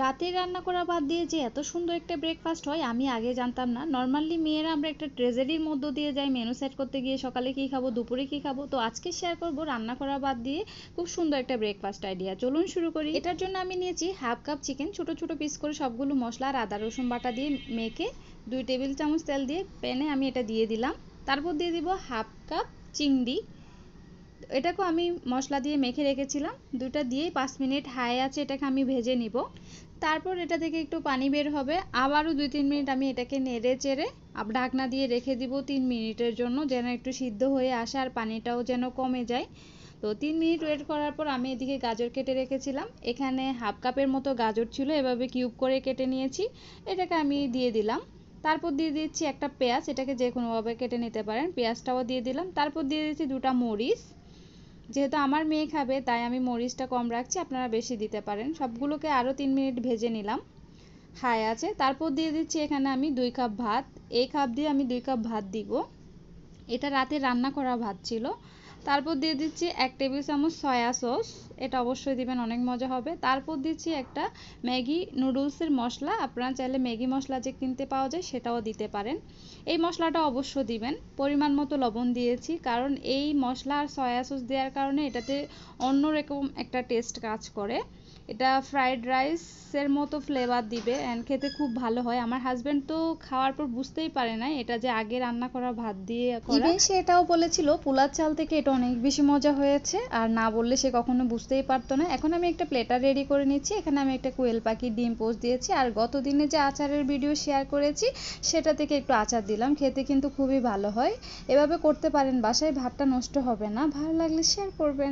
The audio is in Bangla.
রাতে রান্না করা বাদ দিয়ে যে এত সুন্দর একটা ব্রেকফাস্ট হয়, আমি আগে জানতাম না। নর্মালি মেয়েরা আমরা একটা ট্রেজারির মধ্য দিয়ে যাই মেনু সেট করতে গিয়ে সকালে কী খাব, দুপুরে কী খাব। তো আজকে শেয়ার করব রান্না করা বাদ দিয়ে খুব সুন্দর একটা ব্রেকফাস্ট আইডিয়া চলুন শুরু করি। এটার জন্য আমি নিয়েছি হাফ কাপ চিকেন ছোট ছোট পিস করে সবগুলো মশলা আর আদা, রসুন বাটা দিয়ে মেখে দুই টেবিল চামচ তেল দিয়ে প্যানে আমি এটা দিয়ে দিলাম। তারপর দিয়ে দিব হাফ কাপ চিংড়ি। এটাকেও আমি মশলা দিয়ে মেখে রেখেছিলাম। দুটা দিয়েই পাঁচ মিনিট হাই আছে এটাকে আমি ভেজে নিব। তারপর এটা থেকে একটু পানি বের হবে। আবারও দুই, তিন মিনিট আমি এটাকে নেড়ে চেড়ে ঢাকনা দিয়ে রেখে দিব তিন মিনিটের জন্য, যেন একটু সিদ্ধ হয়ে আসে আর পানিটাও যেন কমে যায়। তো তিন মিনিট ওয়েট করার পর আমি এদিকে গাজর কেটে রেখেছিলাম। এখানে হাফ কাপের মতো গাজর ছিল, এভাবে কিউব করে কেটে নিয়েছি। এটাকে আমি দিয়ে দিলাম। তারপর দিয়ে দিচ্ছি একটা পেঁয়াজ, এটাকে যে কোনোভাবে কেটে নিতে পারেন। পেঁয়াজটাও দিয়ে দিলাম। তারপর দিয়ে দিচ্ছি দুটা মরিচ। যেহেতু আমার মেয়ে খাবে, তাই আমি মরিচটা কম রাখছি, আপনারা বেশি দিতে পারেন। সবগুলোকে আরও তিন মিনিট ভেজে নিলাম। হাই আছে। তারপর দিয়ে দিচ্ছি এখানে আমি দুই কাপ ভাত। এই কাপ দিয়ে আমি দুই কাপ ভাত দিব। এটা রাতে রান্না করা ভাত ছিল। তারপর দিয়ে দিচ্ছি এক টেবিল চামচ সয়া সস। এটা অবশ্যই দিবেন, অনেক মজা হবে। তারপর দিচ্ছি একটা ম্যাগি নুডলসের মশলা। আপনারা চাইলে ম্যাগি মশলা যে কিনতে পাওয়া যায় সেটাও দিতে পারেন। এই মশলাটা অবশ্য দিবেন। পরিমাণ মতো লবণ দিয়েছি, কারণ এই মশলা আর সয়া সস দেওয়ার কারণে এটাতে অন্যরকম একটা টেস্ট কাজ করে। এটা ফ্রাইড রাইসের মতো ফ্লেভার দিবে অ্যান্ড খেতে খুব ভালো হয়। আমার হাজব্যান্ড তো খাওয়ার পর বুঝতেই পারে না এটা যে আগে রান্না করা, ভাত দিয়ে করা। সে এটাও বলেছিল পোলার চাল থেকে এটা অনেক বেশি মজা হয়েছে। আর না বললে সে কখনো বুঝতেই পারতো না। এখন আমি একটা প্লেটার রেডি করে নিচ্ছি। এখানে আমি একটা কোয়েল পাখির ডিম পোস্ট দিয়েছি। আর গত দিনে যে আচারের ভিডিও শেয়ার করেছি, সেটা থেকে একটু আচার দিলাম। খেতে কিন্তু খুবই ভালো হয়। এভাবে করতে পারেন বাসায়। ভাতটা নষ্ট হবে না। ভালো লাগলে শেয়ার করবেন।